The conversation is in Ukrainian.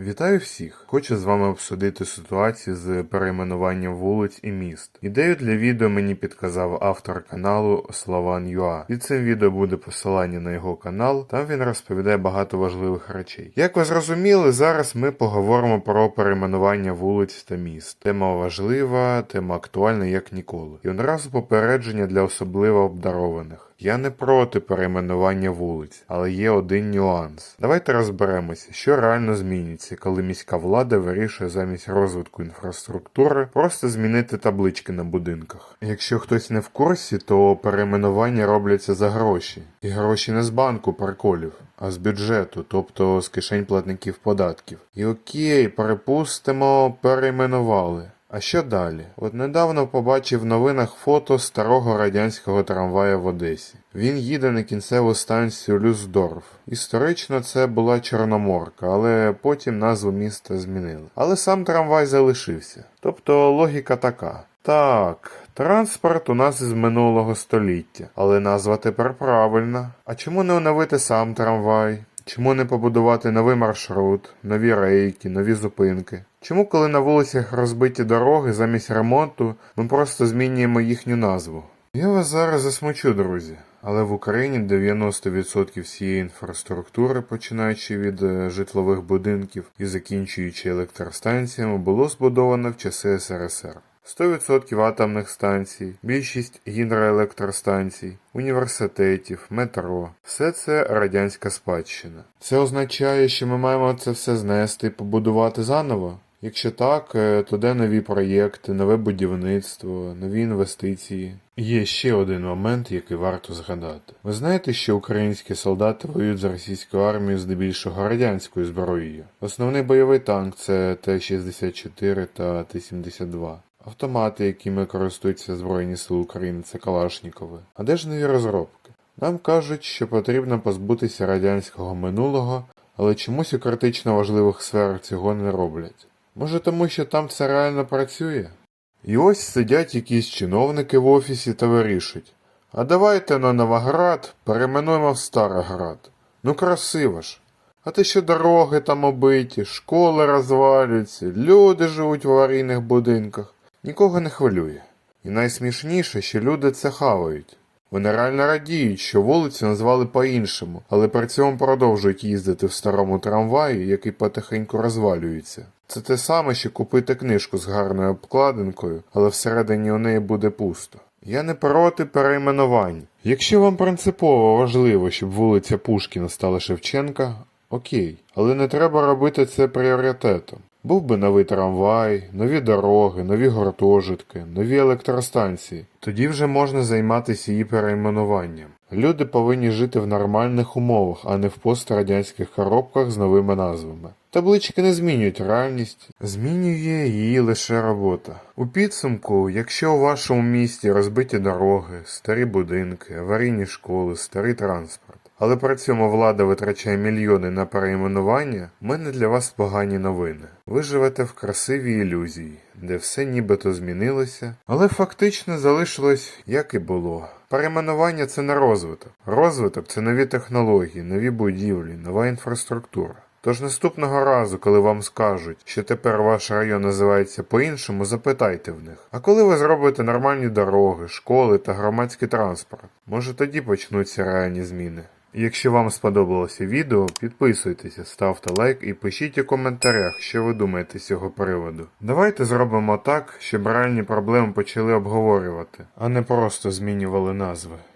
Вітаю всіх! Хочу з вами обсудити ситуацію з перейменуванням вулиць і міст. Ідею для відео мені підказав автор каналу Юа. Під цим відео буде посилання на його канал, там він розповідає багато важливих речей. Як ви зрозуміли, зараз ми поговоримо про перейменування вулиць та міст. Тема важлива, тема актуальна як ніколи. І одразу попередження для особливо обдарованих. Я не проти перейменування вулиць, але є один нюанс. Давайте розберемося, що реально зміниться, коли міська влада вирішує замість розвитку інфраструктури просто змінити таблички на будинках. Якщо хтось не в курсі, то перейменування робляться за гроші. І гроші не з банку приколів, а з бюджету, тобто з кишень платників податків. І окей, перепустимо, перейменували. А що далі? От недавно побачив в новинах фото старого радянського трамвая в Одесі. Він їде на кінцеву станцію Люсдорф. Історично це була Чорноморка, але потім назву міста змінили. Але сам трамвай залишився. Тобто логіка така. Так, транспорт у нас із минулого століття, але назва тепер правильна. А чому не оновити сам трамвай? Чому не побудувати новий маршрут, нові рейки, нові зупинки? Чому, коли на вулицях розбиті дороги, замість ремонту ми просто змінюємо їхню назву? Я вас зараз засмучу, друзі. Але в Україні 90% всієї інфраструктури, починаючи від е, житлових будинків і закінчуючи електростанціями, було збудовано в часи СРСР. 100% атомних станцій, більшість гідроелектростанцій, університетів, метро все це радянська спадщина. Це означає, що ми маємо це все знести і побудувати заново. Якщо так, е, то де нові проєкти, нове будівництво, нові інвестиції? Є ще один момент, який варто згадати. Ви знаєте, що українські солдати воюють з російською армією здебільшого радянською зброєю. Основний бойовий танк це Т-64 та Т-72. Автомати, якими користуються Збройні Сили України, це Калашнікови. А де ж нові розробки? Нам кажуть, що потрібно позбутися радянського минулого, але чомусь у критично важливих сферах цього не роблять. Може тому, що там це реально працює? І ось сидять якісь чиновники в офісі та вирішують. А давайте на Новоград перейменуємо в Староград. Ну красиво ж. А те, що дороги там обиті, школи розвалюються, люди живуть в аварійних будинках, нікого не хвилює. І найсмішніше, що люди це хавають. Вони реально радіють, що вулицю назвали по-іншому, але при цьому продовжують їздити в старому трамваї, який потихеньку розвалюється. Це те саме, що купити книжку з гарною обкладинкою, але всередині у неї буде пусто. Я не проти перейменувань. Якщо вам принципово важливо, щоб вулиця Пушкіна стала Шевченка, окей, але не треба робити це пріоритетом. Був би новий трамвай, нові дороги, нові гуртожитки, нові електростанції. Тоді вже можна займатися її перейменуванням. Люди повинні жити в нормальних умовах, а не в пострадянських коробках з новими назвами. Таблички не змінюють реальність, змінює її лише робота. У підсумку, якщо у вашому місті розбиті дороги, старі будинки, аварійні школи, старий транспорт, але при цьому влада витрачає мільйони на перейменування, в мене для вас погані новини. Ви живете в красивій ілюзії, де все нібито змінилося, але фактично залишилось як і було. Перейменування це не розвиток. Розвиток це нові технології, нові будівлі, нова інфраструктура. Тож наступного разу, коли вам скажуть, що тепер ваш район називається по-іншому, запитайте в них. А коли ви зробите нормальні дороги, школи та громадський транспорт, може тоді почнуться реальні зміни. Якщо вам сподобалося відео, підписуйтеся, ставте лайк і пишіть у коментарях, що ви думаєте з цього приводу. Давайте зробимо так, щоб реальні проблеми почали обговорювати, а не просто змінювали назви.